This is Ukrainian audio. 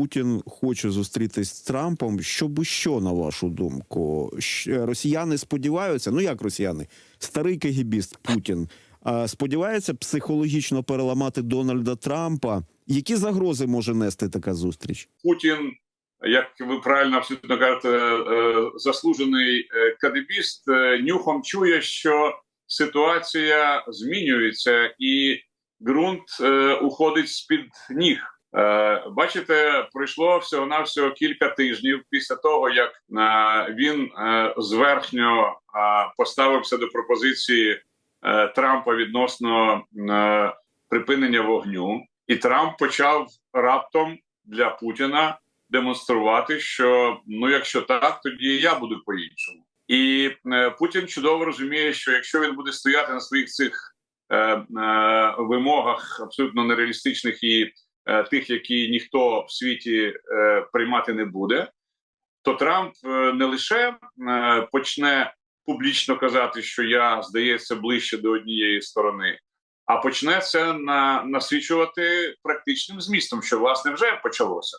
Путін хоче зустрітись з Трампом. Щоб що, на вашу думку? Росіяни сподіваються, ну як росіяни, старий кегібіст Путін сподівається психологічно переламати Дональда Трампа. Які загрози може нести така зустріч? Путін, як ви правильно абсолютно кажете, е, заслужений е, кадебіст, е, нюхом чує, що ситуація змінюється і ґрунт е, уходить з під ніг. Е, Бачите, пройшло всього навсього кілька тижнів після того, як е, він е, зверхньо поставився до пропозиції Трампа відносно припинення вогню, і Трамп почав раптом для Путіна демонструвати, що ну, якщо так, тоді я буду по-іншому. І е, Путін чудово розуміє, що якщо він буде стояти на своїх цих вимогах абсолютно нереалістичних і тих, які ніхто в світі е, приймати не буде, то Трамп е, не лише е, почне публічно казати, що я здається ближче до однієї сторони, а почне це на, насвічувати практичним змістом, що власне вже почалося.